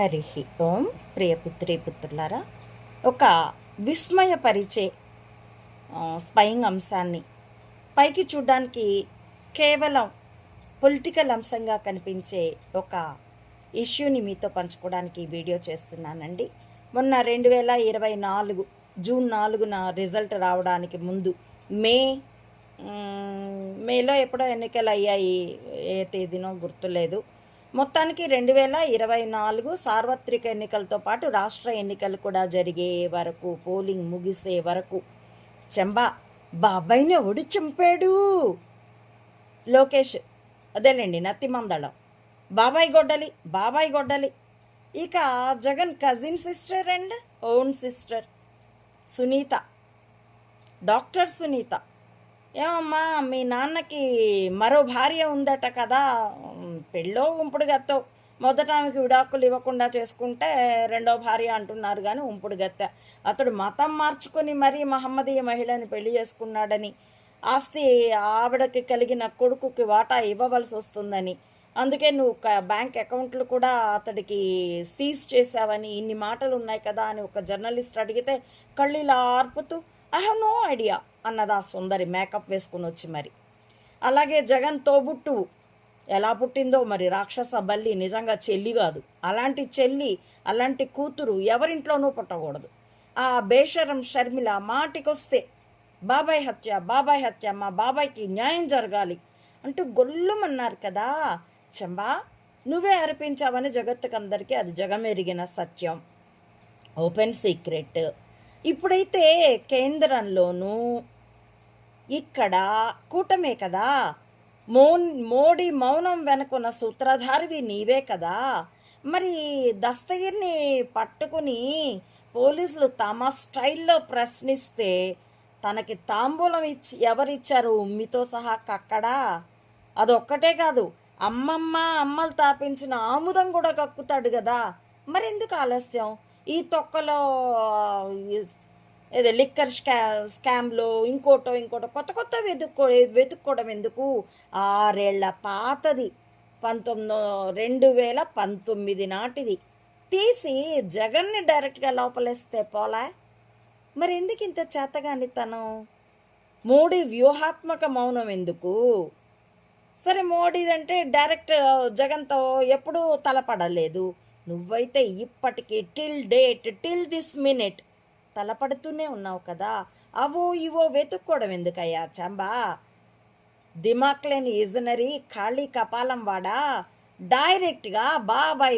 హరి ఓం ప్రియపుత్రి పుత్రులారా ఒక విస్మయపరిచే స్పయింగ్ అంశాన్ని పైకి చూడడానికి కేవలం పొలిటికల్ అంశంగా కనిపించే ఒక ఇష్యూని మీతో పంచుకోవడానికి వీడియో చేస్తున్నానండి. మొన్న రెండు వేల ఇరవై నాలుగు జూన్ నాలుగున రిజల్ట్ రావడానికి ముందు మే మేలో ఎప్పుడో ఎన్నికలు అయ్యాయి ఏ తేదీనో గుర్తులేదు. మొత్తానికి రెండు వేల ఇరవై నాలుగు సార్వత్రిక ఎన్నికలతో పాటు రాష్ట్ర ఎన్నికలు కూడా జరిగే వరకు పోలింగ్ ముగిసే వరకు చెంబా బాబాయ్ని ఒడి చంపాడు? లోకేష్ అదేలేండి నత్తిమందళం బాబాయ్ గొడ్డలి బాబాయ్ గొడ్డలి. ఇక Jagan cousin sister and own sister Sunitha. Doctor Sunitha. ఏమమ్మా మీ నాన్నకి మరో భార్య ఉందట కదా. పెళ్ళో ఉంపుడు గత్తో మొదట ఆమెకి విడాకులు ఇవ్వకుండా చేసుకుంటే రెండో భార్య అంటున్నారు కానీ ఉంపుడు గత్త అతడు మతం మార్చుకొని మరీ మహమ్మదీయ మహిళని పెళ్ళి చేసుకున్నాడని ఆస్తి ఆవిడకి కలిగిన కొడుకుకి వాటా ఇవ్వవలసి వస్తుందని. అందుకే నువ్వు ఒక బ్యాంక్ అకౌంట్లు కూడా అతడికి సీజ్ చేసావని ఇన్ని మాటలు ఉన్నాయి కదా అని ఒక జర్నలిస్ట్ అడిగితే కళ్ళు ఇలా ఆర్పుతూ ఐ హ్యావ్ నో ఐడియా అన్నది ఆ సుందరి మేకప్ వేసుకుని వచ్చి మరి. అలాగే జగన్ తోబుట్టువు ఎలా పుట్టిందో మరి రాక్షస బల్లి నిజంగా చెల్లి కాదు. అలాంటి చెల్లి అలాంటి కూతురు ఎవరింట్లోనూ పుట్టకూడదు. ఆ బేషరం షర్మిల మాటికొస్తే బాబాయ్ హత్య బాబాయ్ హత్య మా బాబాయ్కి న్యాయం జరగాలి అంటూ గొల్లుమన్నారు కదా. చెంబా నువ్వే అర్పించావని జగత్తుకందరికీ అది జగమెరిగిన సత్యం. Open secret. ఇప్పుడైతే కేంద్రంలోనూ ఇక్కడ కూటమే కదా. మోన్ మోడీ మౌనం వెనుకున్న సూత్రధారివి నీవే కదా. మరి దస్తగిరిని పట్టుకుని పోలీసులు తమ స్టైల్లో ప్రశ్నిస్తే తనకి తాంబూలం ఇచ్చి ఎవరిచ్చారు? ఉమ్మితో సహా కక్కడా? అదొక్కటే కాదు అమ్మమ్మ అమ్మలు తాపించిన ఆముదం కూడా కక్కుతాడు కదా. మరెందుకు ఆలస్యం? ఈ తొక్కలో ఏదో లిక్కర్ స్కా స్కామ్లో ఇంకోటో ఇంకోటో కొత్త కొత్త వెతుక్కో వెతుక్కోవడం ఎందుకు? ఆరేళ్ళ పాతది. పంతొమ్మిది రెండు వేల పంతొమ్మిది నాటిది. తీసి జగన్ని డైరెక్ట్గా లోపలేస్తే పోలా? మరి ఎందుకు ఇంత చేతగాని తను మోడీ వ్యూహాత్మక మౌనం ఎందుకు? సరే మోడీదంటే డైరెక్ట్ జగన్తో ఎప్పుడూ తలపడలేదు. నువ్వైతే ఇప్పటికీ till date till this minute తలపడుతూనే ఉన్నావు కదా. అవో ఇవో వెతుక్కోవడం ఎందుకయ్యా చంబా? దిమాక్ లేని ఇజనరీ ఖాళీ కపాలం వాడా? డైరెక్ట్గా బాబాయ్